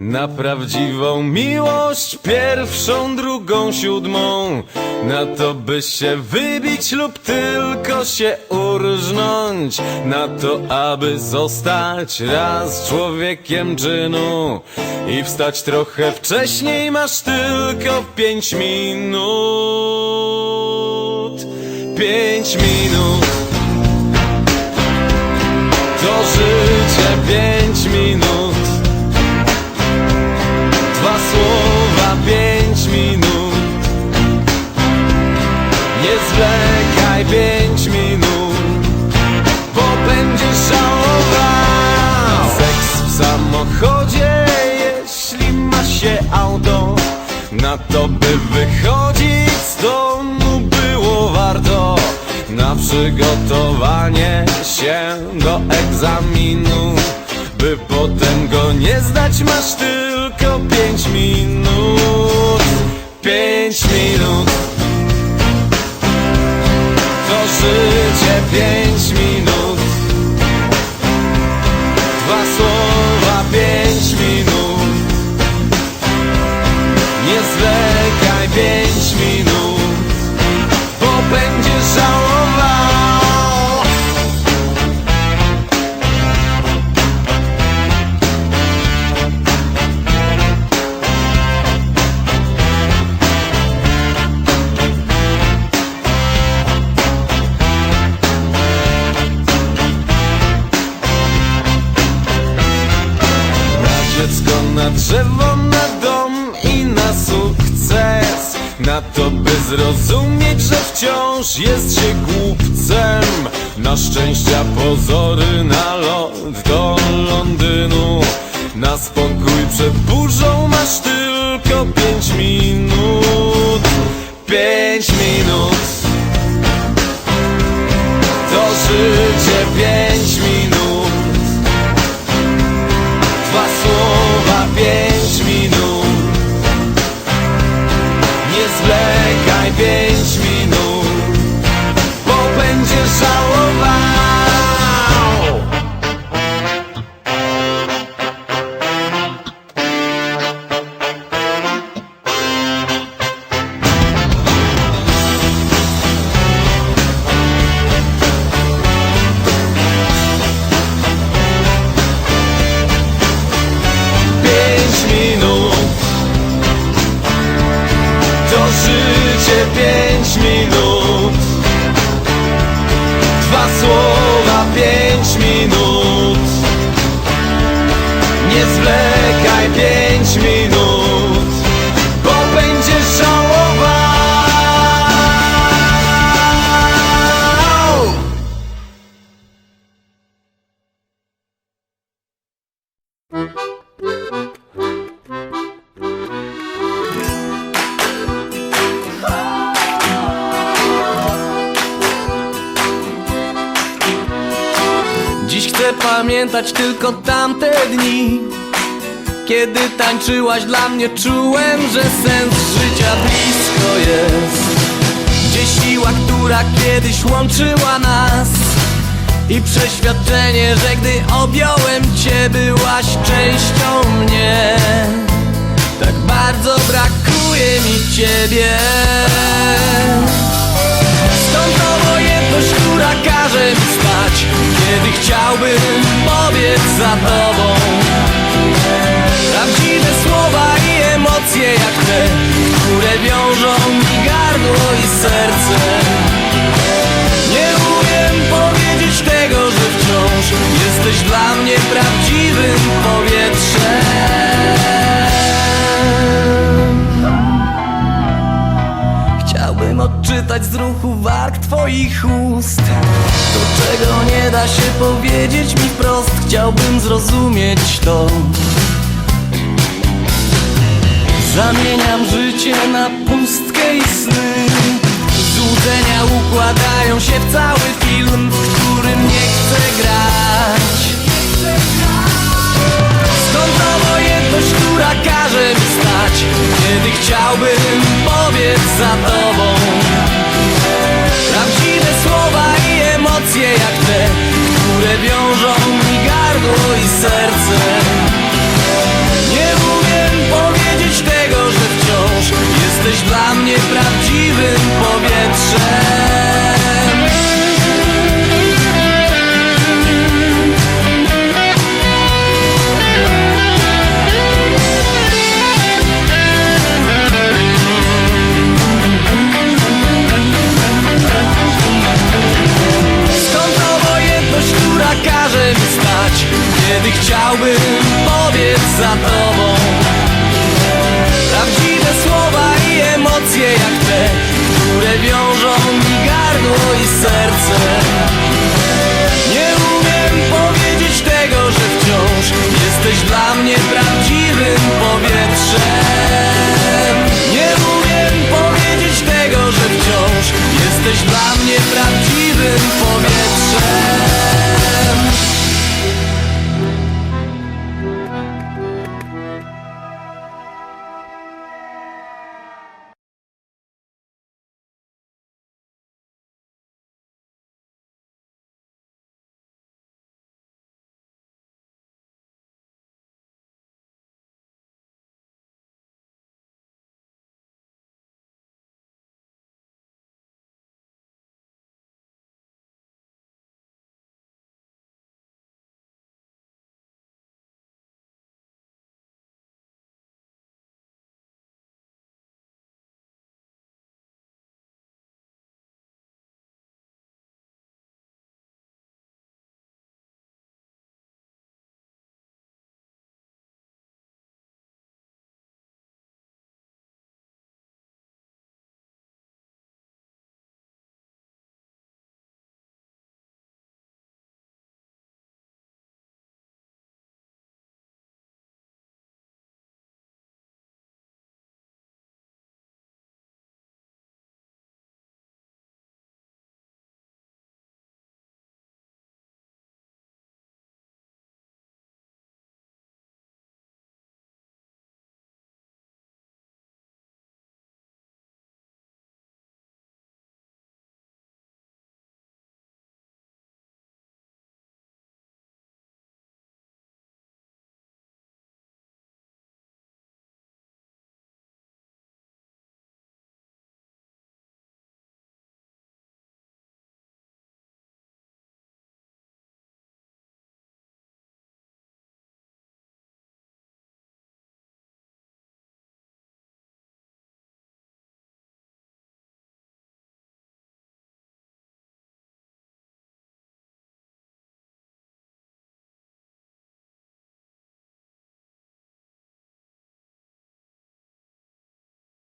Na prawdziwą miłość, pierwszą, drugą, siódmą. Na to by się wybić lub tylko się urżnąć. Na to, aby zostać raz człowiekiem czynu. I wstać trochę wcześniej masz tylko pięć minut. Pięć minut. To życie pięć minut To by wychodzić z domu było warto. Na przygotowanie się do egzaminu by potem go nie zdać masz tylko pięć minut. Pięć minut. To życie pięć drzewo, na dom i na sukces. Na to by zrozumieć, że wciąż jest się głupcem. Na szczęścia pozory, na lot do Londynu. Na spokój przed burzą masz tylko pięć minut. Pięć minut pięć minut Bo będziesz żałował. Dziś chcę pamiętać tylko tamte dni Kiedy tańczyłaś dla mnie czułem, że sens życia blisko jest. Gdzie siła, która kiedyś łączyła nas. I przeświadczenie, że gdy objąłem cię byłaś częścią mnie. Tak bardzo brakuje mi ciebie. Stąd obojętność, która każe mi stać Kiedy chciałbym pobiec za tobą Prawdziwe słowa i emocje jak te Które wiążą mi gardło i serce. Nie umiem powiedzieć tego, że wciąż Jesteś dla mnie prawdziwym powietrzem. Chciałbym odczytać z ruchu warg twoich ust. To czego nie da się powiedzieć mi wprost Chciałbym zrozumieć to Zamieniam życie na pustkę i sny. Złudzenia układają się w cały film W którym nie chcę grać. Skąd obojętność, która każe mi stać? Kiedy chciałbym pobiec za tobą